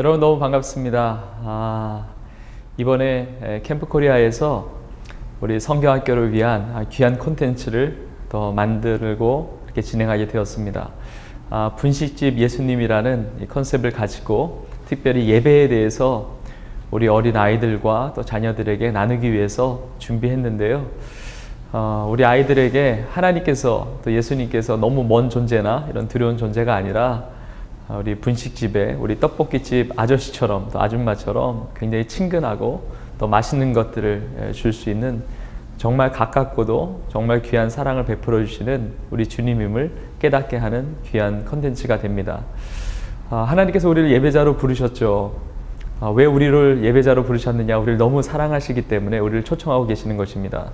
여러분 너무 반갑습니다. 아, 이번에 캠프 코리아에서 우리 성경학교를 위한 아, 귀한 콘텐츠를 더 만들고 이렇게 진행하게 되었습니다. 아, 분식집 예수님이라는 이 컨셉을 가지고 특별히 예배에 대해서 우리 어린 아이들과 또 자녀들에게 나누기 위해서 준비했는데요. 어, 우리 아이들에게 하나님께서 또 예수님께서 너무 먼 존재나 이런 두려운 존재가 아니라 어, 우리 분식집에 우리 떡볶이집 아저씨처럼 또 아줌마처럼 굉장히 친근하고 또 맛있는 것들을 줄 수 있는 정말 가깝고도 정말 귀한 사랑을 베풀어 주시는 우리 주님임을 깨닫게 하는 귀한 컨텐츠가 됩니다. 아, 하나님께서 우리를 예배자로 부르셨죠. 아, 왜 우리를 예배자로 부르셨느냐? 우리를 너무 사랑하시기 때문에 우리를 초청하고 계시는 것입니다.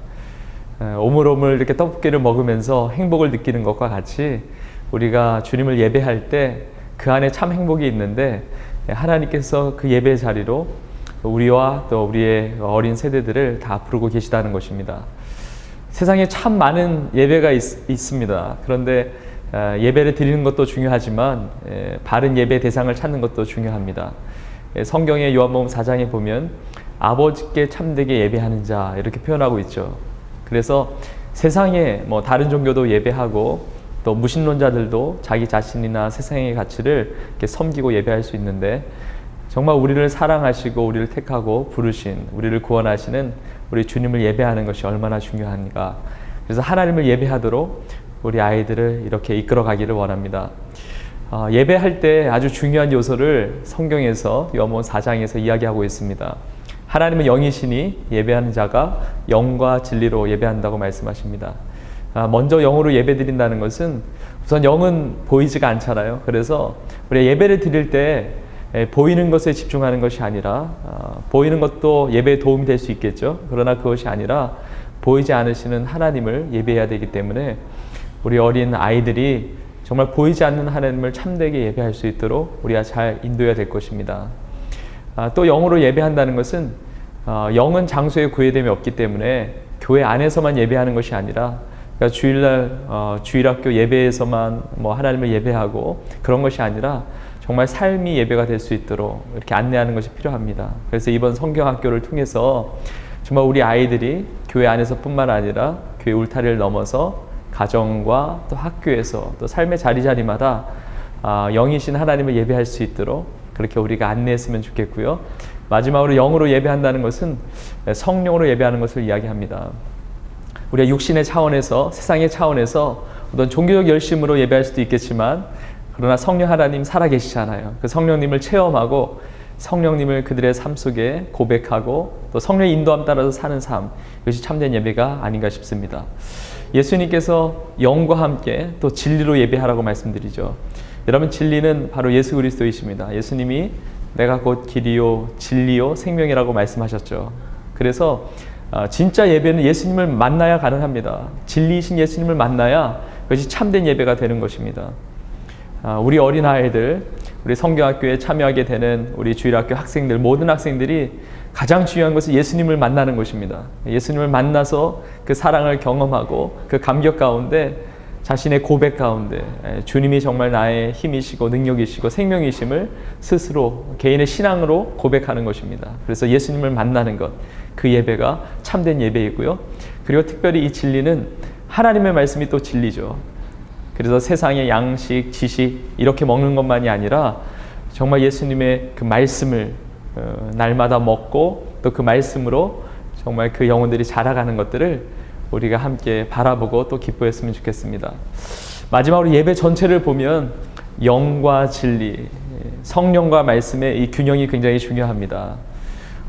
에, 오물오물 이렇게 떡볶이를 먹으면서 행복을 느끼는 것과 같이 우리가 주님을 예배할 때 그 안에 참 행복이 있는데 하나님께서 그 예배 자리로 우리와 또 우리의 어린 세대들을 다 부르고 계시다는 것입니다. 세상에 참 많은 예배가 있, 습니다 그런데 어, 예배를 드리는 것도 중요하지만 에, 바른 예배 대상을 찾는 것도 중요합니다. 에, 성경의 요한복음 4장에 보면 아버지께 참되게 예배하는 자 이렇게 표현하고 있죠. 그래서 세상에 뭐 다른 종교도 예배하고 또 무신론자들도 자기 자신이나 세상의 가치를 이렇게 섬기고 예배할 수 있는데 정말 우리를 사랑하시고 우리를 택하고 부르신 우리를 구원하시는 우리 주님을 예배하는 것이 얼마나 중요한가. 그래서 하나님을 예배하도록 우리 아이들을 이렇게 이끌어 가기를 원합니다. 어, 예배할 때 아주 중요한 요소를 성경에서 요한복음 4장에서 이야기하고 있습니다. 하나님은 영이시니 예배하는 자가 영과 진리로 예배한다고 말씀하십니다. 아, 먼저 영으로 예배 드린다는 것은 우선 영은 보이지가 않잖아요. 그래서 우리 예배를 드릴 때 보이는 것에 집중하는 것이 아니라 아, 보이는 것도 예배에 도움이 될 수 있겠죠. 그러나 그것이 아니라 보이지 않으시는 하나님을 예배해야 되기 때문에 우리 어린 아이들이 정말 보이지 않는 하나님을 참되게 예배할 수 있도록 우리가 잘 인도해야 될 것입니다. 아, 또 영으로 예배한다는 것은 영은 장소에 구애됨이 없기 때문에 교회 안에서만 예배하는 것이 아니라 그러니까 주일날 어, 주일학교 예배에서만 뭐 하나님을 예배하고 그런 것이 아니라 정말 삶이 예배가 될 수 있도록 이렇게 안내하는 것이 필요합니다. 그래서 이번 성경학교를 통해서 정말 우리 아이들이 교회 안에서뿐만 아니라 교회 울타리를 넘어서 가정과 또 학교에서 또 삶의 자리자리마다 아, 영이신 하나님을 예배할 수 있도록 그렇게 우리가 안내했으면 좋겠고요. 마지막으로 영으로 예배한다는 것은 성령으로 예배하는 것을 이야기합니다. 우리가 육신의 차원에서 세상의 차원에서 어떤 종교적 열심으로 예배할 수도 있겠지만 그러나 성령 하나님 살아계시잖아요. 그 성령님을 체험하고 성령님을 그들의 삶 속에 고백하고 또 성령의 인도함 따라서 사는 삶 이것이 참된 예배가 아닌가 싶습니다. 예수님께서 영과 함께 또 진리로 예배하라고 말씀드리죠. 여러분 진리는 바로 예수 그리스도이십니다. 예수님이 내가 곧 길이요 진리요 생명이라고 말씀하셨죠. 그래서 아, 진짜 예배는 예수님을 만나야 가능합니다. 진리이신 예수님을 만나야 그것이 참된 예배가 되는 것입니다. 아, 우리 어린 아이들, 우리 성경학교에 참여하게 되는 우리 주일학교 학생들, 모든 학생들이 가장 중요한 것은 예수님을 만나는 것입니다. 예수님을 만나서 그 사랑을 경험하고 그 감격 가운데 자신의 고백 가운데 주님이 정말 나의 힘이시고 능력이시고 생명이심을 스스로 개인의 신앙으로 고백하는 것입니다. 그래서 예수님을 만나는 것, 그 예배가 참된 예배이고요. 그리고 특별히 이 진리는 하나님의 말씀이 또 진리죠. 그래서 세상의 양식, 지식 이렇게 먹는 것만이 아니라 정말 예수님의 그 말씀을 어, 날마다 먹고 또 그 말씀으로 정말 그 영혼들이 자라가는 것들을 우리가 함께 바라보고 또 기뻐했으면 좋겠습니다. 마지막으로 예배 전체를 보면 영과 진리, 성령과 말씀의 이 균형이 굉장히 중요합니다.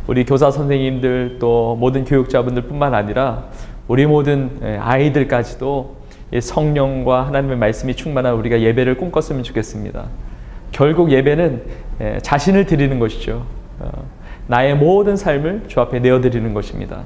우리 교사 선생님들 또 모든 교육자분들 뿐만 아니라 우리 모든 아이들까지도 성령과 하나님의 말씀이 충만한 우리가 예배를 꿈꿨으면 좋겠습니다. 결국 예배는 자신을 드리는 것이죠. 어, 나의 모든 삶을 주 앞에 내어드리는 것입니다.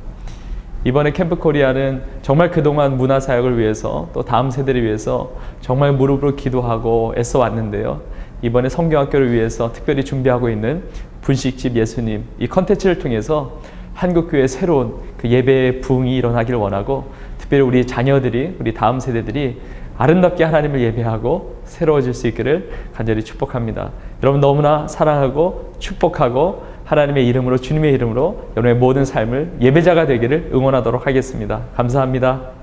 이번에 캠프 코리아는 정말 그동안 문화 사역을 위해서 또 다음 세대를 위해서 정말 무릎으로 기도하고 애써 왔는데요. 이번에 성경학교를 위해서 특별히 준비하고 있는 분식집 예수님 이 컨텐츠를 통해서 한국교회 새로운 그 예배의 부흥이 일어나기를 원하고 특별히 우리 자녀들이 우리 다음 세대들이 아름답게 하나님을 예배하고 새로워질 수 있기를 간절히 축복합니다. 여러분 너무나 사랑하고 축복하고 하나님의 이름으로 주님의 이름으로 여러분의 모든 삶을 예배자가 되기를 응원하도록 하겠습니다. 감사합니다.